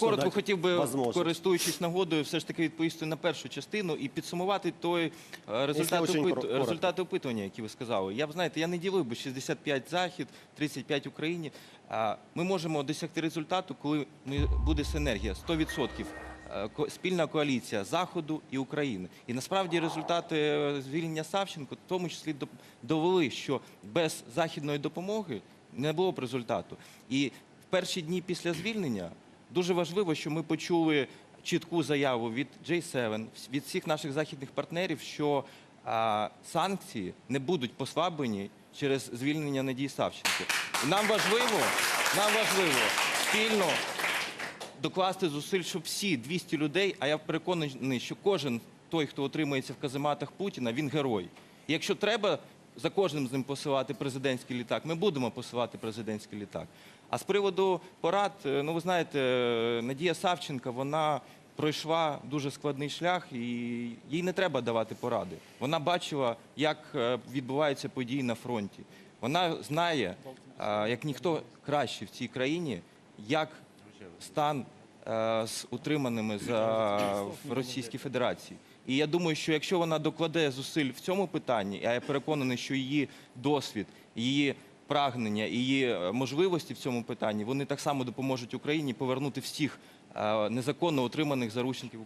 Коротко хотів би, возможность. користуючись нагодою, все ж таки відповісти на першу частину і підсумувати той е, результат, опит- результати опитування, які ви сказали. Я б знаєте, я не ділив би 65 захід, 35 Україні. Ми можемо досягти результату, коли буде синергія 100%. е, Спільна коаліція Заходу і України. І насправді результати е, звільнення Савченко в тому числі довели, що без західної допомоги не було б результату. І в перші дні після звільнення Дуже важливо, що ми почули чітку заяву від J7, від всіх наших західних партнерів, що а, санкції не будуть послаблені через звільнення Надії Савченко. Нам важливо, нам важливо спільно докласти зусиль, щоб всі 200 людей, а я переконаний, що кожен той, хто отримується в казематах Путіна, він герой. Якщо треба за кожним з ним посилати президентський літак, ми будемо посилати президентський літак. А з приводу порад, е, ну ви знаєте, е, Надія Савченка, вона пройшла дуже складний шлях, і їй не треба давати поради. Вона бачила, як е, відбуваються події на фронті. Вона знає, як ніхто краще в цій країні, як стан з утриманими за в Російській Федерації. І я думаю, що якщо вона докладе зусиль в цьому питанні, а я переконаний, що її досвід, її прагнення, її е, можливості в цьому питанні, вони так само допоможуть Україні повернути всіх е, незаконно отриманих заручників